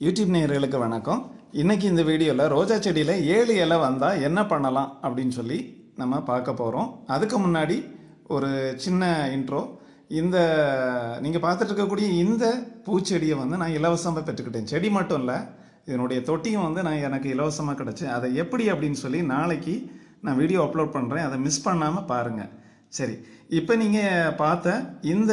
YouTube நேயர்களுக்கு வணக்கம். இன்னைக்கு இந்த வீடியோவில் ரோஜா செடியில் ஏழு இலை வந்தால் என்ன பண்ணலாம் அப்படின்னு சொல்லி நம்ம பார்க்க போகிறோம் அதுக்கு முன்னாடி ஒரு சின்ன இன்ட்ரோ இந்த நீங்கள் பார்த்துட்டு இருக்கக்கூடிய இந்த பூச்செடியை வந்து நான் இலவசமாக பெற்றுக்கிட்டேன். செடி மட்டும் இல்லை இதனுடைய தொட்டியும் வந்து நான் எனக்கு இலவசமாக கிடச்சி. அதை எப்படி அப்படின்னு சொல்லி நாளைக்கு நான் வீடியோ அப்லோட் பண்ணுறேன் அதை மிஸ் பண்ணாமல் பாருங்கள் சரி இப்போ நீங்கள் பார்த்த இந்த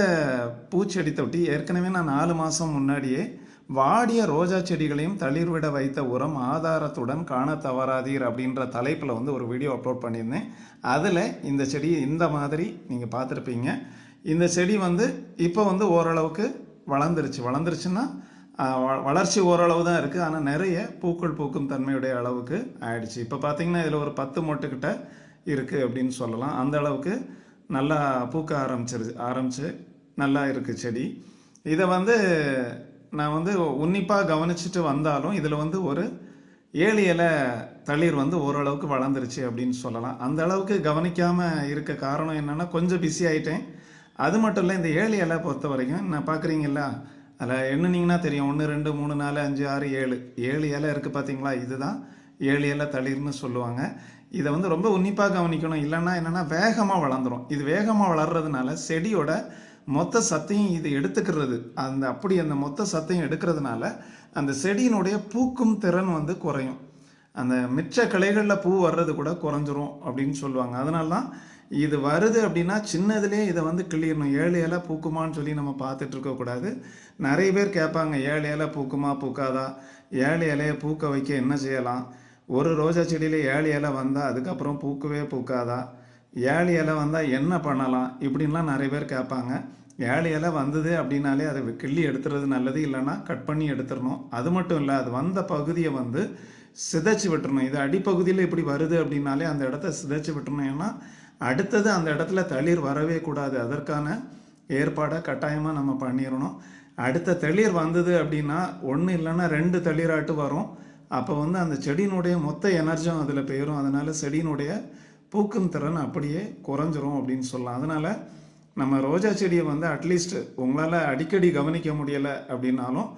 பூச்செடி தொட்டி ஏற்கனவே நான் நாலு மாதம் முன்னாடியே வாடிய ரோஜா செடிகளையும் தளிர்விட வைத்த உரம் ஆதாரத்துடன் காண தவறாதீர் அப்படின்ற தலைப்பில் வந்து ஒரு வீடியோ அப்லோட் பண்ணியிருந்தேன். அதில் இந்த செடி இந்த மாதிரி நீங்கள் பார்த்துருப்பீங்க. இந்த செடி வந்து இப்போ வந்து ஓரளவுக்கு வளர்ந்துருச்சு. வளர்ந்துருச்சுன்னா வ- வளர்ச்சி ஓரளவு தான் இருக்குது ஆனால் நிறைய பூக்கள் பூக்கும் தன்மையுடைய அளவுக்கு ஆயிடுச்சு. இப்போ பார்த்திங்கன்னா இதில் ஒரு பத்து மொட்டுக்கிட்ட இருக்குது அப்படின்னு சொல்லலாம். அந்த அளவுக்கு நல்லா பூக்க ஆரம்பிச்சிருச்சு ஆரம்பிச்சு நல்லா இருக்குது செடி. இதை வந்து நான் வந்து உன்னிப்பாக கவனிச்சுட்டு வந்தாலும் இதில் வந்து ஒரு ஏழு இலை தளிர் வந்து ஓரளவுக்கு வளர்ந்துருச்சு அப்படின்னு சொல்லலாம். அந்த அளவுக்கு கவனிக்காமல் இருக்க காரணம் என்னென்னா கொஞ்சம் பிஸி ஆகிட்டேன் அது மட்டும் இல்லை இந்த ஏழு இலை பொறுத்த வரைக்கும் நான் பார்க்குறீங்களா அதில் எண்ணுனீங்கன்னா தெரியும். ஒன்று ரெண்டு மூணு நாலு அஞ்சு ஆறு ஏழு. ஏழு இலை இருக்குது பார்த்தீங்களா இதுதான் ஏழு இலை தளிர்னு சொல்லுவாங்க. இதை வந்து ரொம்ப உன்னிப்பாக கவனிக்கணும். இல்லைன்னா என்னென்னா வேகமாக வளர்ந்துரும். இது வேகமாக வளர்றதுனால செடியோட மொத்த சத்தையும் இது எடுத்துக்கிறது. அந்த அப்படி அந்த மொத்த சத்தையும் எடுக்கிறதுனால அந்த செடியினுடைய பூக்கும் திறன் வந்து குறையும். அந்த மிச்ச கிளைகளில் பூ வர்றது கூட குறைஞ்சிரும் அப்படின்னு சொல்லுவாங்க. அதனால தான் இது வருது அப்படின்னா சின்னதுலேயே இதை வந்து கிளியணும் ஏழு இலை பூக்குமான்னு சொல்லி நம்ம பார்த்துட்டு இருக்கக்கூடாது நிறைய பேர் கேட்பாங்க ஏழு இலை பூக்குமா பூக்காதா? ஏழு இலையை பூக்க வைக்க என்ன செய்யலாம்? ஒரு ரோஜா செடியில் ஏழு இலை வந்தால் அதுக்கப்புறம் பூக்கவே பூக்காதா? ஏழை இலை வந்தால் என்ன பண்ணலாம்? இப்படின்லாம் நிறைய பேர் கேட்பாங்க. ஏழை இலை வந்தது அப்படின்னாலே அதை கிள்ளி எடுத்துறது நல்லது இல்லைன்னா கட் பண்ணி எடுத்துடணும். அது மட்டும் இல்லை அது வந்த பகுதியை வந்து சிதைச்சு விட்டுறணும். இது அடிப்பகுதியில் இப்படி வருது அப்படின்னாலே அந்த இடத்த சிதைச்சு விட்டுறணும். ஏன்னா அடுத்தது அந்த இடத்துல தளிர் வரவே கூடாது. அதற்கான ஏற்பாடை கட்டாயமாக நம்ம பண்ணிடணும். அடுத்த தளிர் வந்தது அப்படின்னா ஒன்று இல்லைன்னா ரெண்டு தளிராட்டு வரும். அப்போ வந்து அந்த செடியினுடைய மொத்த எனர்ஜியும் அதில் போயிடும் அதனால் செடியினுடைய பூக்கும் திறன் அப்படியே குறைஞ்சிரும் அப்படின்னு சொல்லலாம். அதனால் நம்ம ரோஜா செடியை வந்து அட்லீஸ்ட் உங்களால் அடிக்கடி கவனிக்க முடியலை அப்படின்னாலும்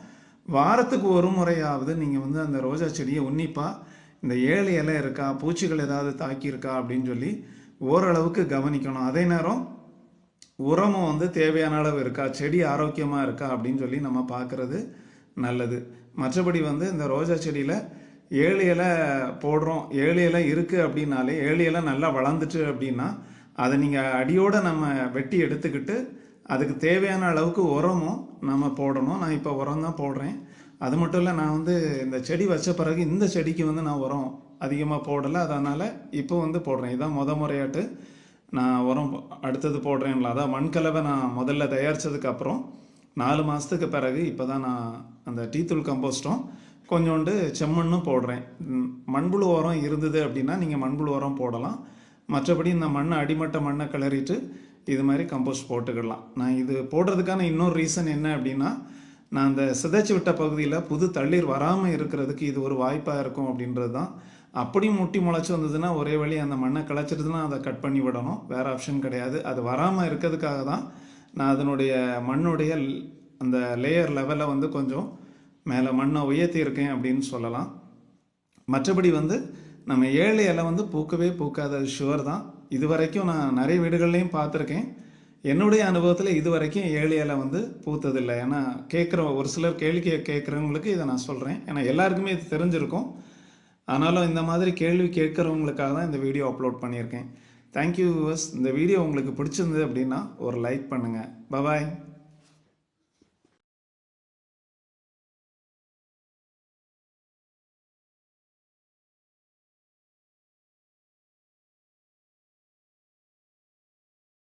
வாரத்துக்கு ஒரு முறையாவது நீங்கள் வந்து அந்த ரோஜா செடியை உன்னிப்பாக இந்த ஏழு இலை இருக்கா பூச்சிகள் ஏதாவது தாக்கியிருக்கா அப்படின்னு சொல்லி ஓரளவுக்கு கவனிக்கணும். அதே நேரம் உரமும் வந்து தேவையான அளவு இருக்கா செடி ஆரோக்கியமாக இருக்கா அப்படின்னு சொல்லி நம்ம பார்க்குறது நல்லது. மற்றபடி வந்து இந்த ரோஜா செடியில் ஏழு இலை போடுறோம். ஏழு இலை இருக்குது அப்படின்னாலே ஏழு இலை நல்லா வளர்ந்துட்டு அப்படின்னா அதை நீங்கள் அடியோடு நம்ம வெட்டி எடுத்துக்கிட்டு அதுக்கு தேவையான அளவுக்கு உரமும் நம்ம போடணும். நான் இப்போ உரம் தான் போடுறேன். அது மட்டும் இல்லை நான் வந்து இந்த செடி வச்ச பிறகு இந்த செடிக்கு வந்து நான் உரம் அதிகமாக போடலை. அதனால் இப்போ வந்து போடுறேன். இதான் முத முறையாட்டு. நான் உரம் அடுத்தது போடுறேன்ல. அதான் மண்கலவை நான் முதல்ல தயாரித்ததுக்கப்புறம் நாலு மாதத்துக்கு பிறகு இப்போ தான் நான் அந்த டீத்தூள் கம்போஸ்டும் கொஞ்சோண்டு செம்மண்ணும் போடுறேன். மண்புழு உரம் இருந்தது அப்படின்னா நீங்கள் மண்புழு உரம் போடலாம். மற்றபடி இந்த மண்ணை அடிமட்ட மண்ணை கிளறிட்டு இது மாதிரி கம்போஸ்ட் போட்டுக்கிடலாம். நான் இது போடுறதுக்கான இன்னொரு ரீசன் என்ன அப்படின்னா நான் அந்த சிதைச்சு விட்ட பகுதியில் புது தண்ணீர் வராமல் இருக்கிறதுக்கு இது ஒரு வாய்ப்பாக இருக்கும் அப்படின்றது தான். அப்படியும் முட்டி முளைச்சி வந்ததுன்னா ஒரே வழி அந்த மண்ணை கிளச்சிட்டுதுன்னா அதை கட் பண்ணி விடணும். வேறு ஆப்ஷன் கிடையாது. அது வராமல் இருக்கிறதுக்காக தான் நான் அதனுடைய மண்ணுடைய அந்த லேயர் லெவலை வந்து கொஞ்சம் மேலே மண்ணை உயர்த்தி இருக்கேன் அப்படின்னு சொல்லலாம். மற்றபடி வந்து நம்ம ஏழு இலை வந்து பூக்கவே பூக்காத ஷுவர் தான். இது வரைக்கும் நான் நிறைய வீடுகள்லையும் பார்த்துருக்கேன். என்னுடைய அனுபவத்தில் இது வரைக்கும் ஏழு இலை வந்து பூத்ததில்லை. ஏன்னா கேட்குற ஒரு சிலர் கேள்வி கேட்குறவங்களுக்கு இதை நான் சொல்கிறேன் ஏன்னா எல்லாருக்குமே இது தெரிஞ்சிருக்கும். ஆனாலும் இந்த மாதிரி கேள்வி கேட்குறவங்களுக்காக தான் இந்த வீடியோ அப்லோட் பண்ணியிருக்கேன். தேங்க்யூ வியூவர்ஸ் இந்த வீடியோ உங்களுக்கு பிடிச்சிருந்தது அப்படின்னா ஒரு லைக் பண்ணுங்கள் பபாய்